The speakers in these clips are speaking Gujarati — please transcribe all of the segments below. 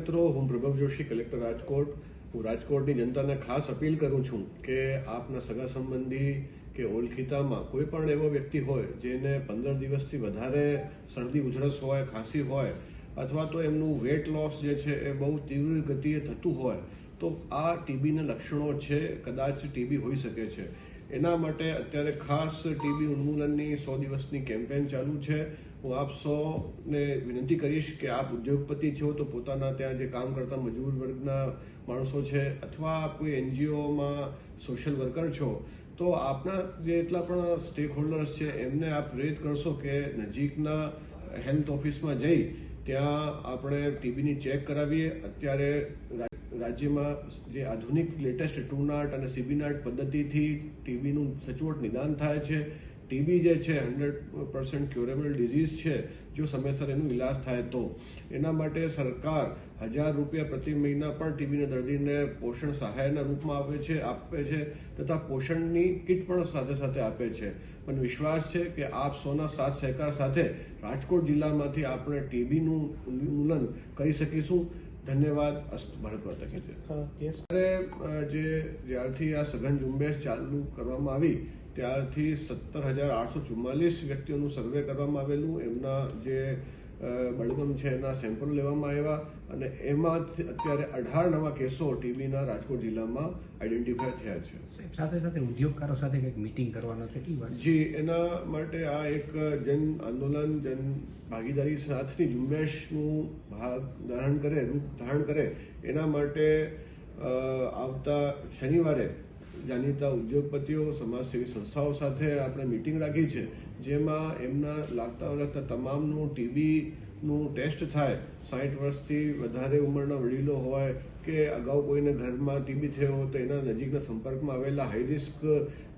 મિત્રો, હું પ્રભવ જોશી, કલેક્ટર રાજકોટ. હું રાજકોટની જનતાને ખાસ અપીલ કરું છું કે આપના સગા સંબંધી કે ઓળખીતામાં કોઈ પણ એવો વ્યક્તિ હોય જેને પંદર દિવસથી વધારે શરદી ઉધરસ હોય, ખાંસી હોય અથવા તો એમનું વેટ લોસ જે છે એ બહુ તીવ્ર ગતિએ થતું હોય, તો આ ટીબીના લક્ષણો છે, કદાચ ટીબી હોઈ શકે છે. એના માટે અત્યારે ખાસ ટીબી ઉન્મૂલનની સો દિવસની કેમ્પેન ચાલુ છે. હું આપ સૌને વિનંતી કરીશ કે આપ ઉદ્યોગપતિ છો, તો પોતાના ત્યાં જે કામ કરતા મજૂર વર્ગના માણસો છે, અથવા આપ કોઈ એનજીઓમાં સોશિયલ વર્કર છો, તો આપના જે એટલા પણ સ્ટેક હોલ્ડર્સ છે, એમને આપ પ્રેરિત કરશો કે નજીકના હેલ્થ ઓફિસમાં જઈ ત્યાં આપણે ટીબીની ચેક કરાવીએ. અત્યારે રાજ્યમાં જે આધુનિક લેટેસ્ટ ટુનાટ અને સીબીનાટ પદ્ધતિથી ટીબીનું સચોટ નિદાન થાય છે. ટીબી જે છે, હંડ્રેડ પર્સન્ટ ક્યોરેબલ ડિઝીઝ છે, જો સમયસર એનું ઇલાજ થાય તો. એના માટે સરકાર હજાર રૂપિયા પ્રતિ મહિના પણ ટીબીના દર્દીને પોષણ સહાયના રૂપમાં આપે છે આપે છે, તથા પોષણની કીટ પણ સાથે સાથે આપે છે. મને વિશ્વાસ છે કે આપ સૌના સાથ સહકાર સાથે રાજકોટ જિલ્લામાંથી આપણે ટીબીનું ઉન્મૂલન કરી શકીશું. ધન્યવાદ અસ્ત ભારત માતા કી જય ત્યારે જે જ્યારથી આ સઘન ઝુંબેશ ચાલુ કરવામાં આવી ત્યારથી સત્તર હજાર આઠસો ચુમ્માલીસ વ્યક્તિઓનું સર્વે કરવામાં આવેલું. એમના જે બળગમ છે એના સેમ્પલ લેવામાં આવ્યા અને એમાં અત્યારે અઢાર નવા કેસો ટીબીના રાજકોટ જિલ્લામાં આઈડેન્ટિફાય થયા છે. સાથે સાથે ઉદ્યોગકારો સાથે કંઈક મીટિંગ કરવાનો છે જી એના માટે આ એક જન આંદોલન જન ભાગીદારી સાથની ઝુંબેશનું ભાગ ધારણ કરે રૂપ ધારણ કરે એના માટે આવતા શનિવારે જાણીતા ઉદ્યોગપતિઓ, સમાજસેવી સંસ્થાઓ સાથે આપણે મિટિંગ રાખી છે, જેમાં એમના લાગતા લાગતા તમામનું ટીબીનું ટેસ્ટ થાય સાઠ વર્ષથી વધારે ઉંમરના વડીલો હોય કે અગાઉ કોઈને ઘરમાં ટીબી થયો હોય તો એના નજીકના સંપર્કમાં આવેલા હાઈ રિસ્ક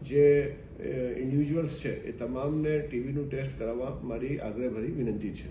જે ઇન્ડિવિજ્યુઅલ્સ છે, એ તમામને ટીબીનું ટેસ્ટ કરાવવા મારી આગ્રહભરી વિનંતી છે.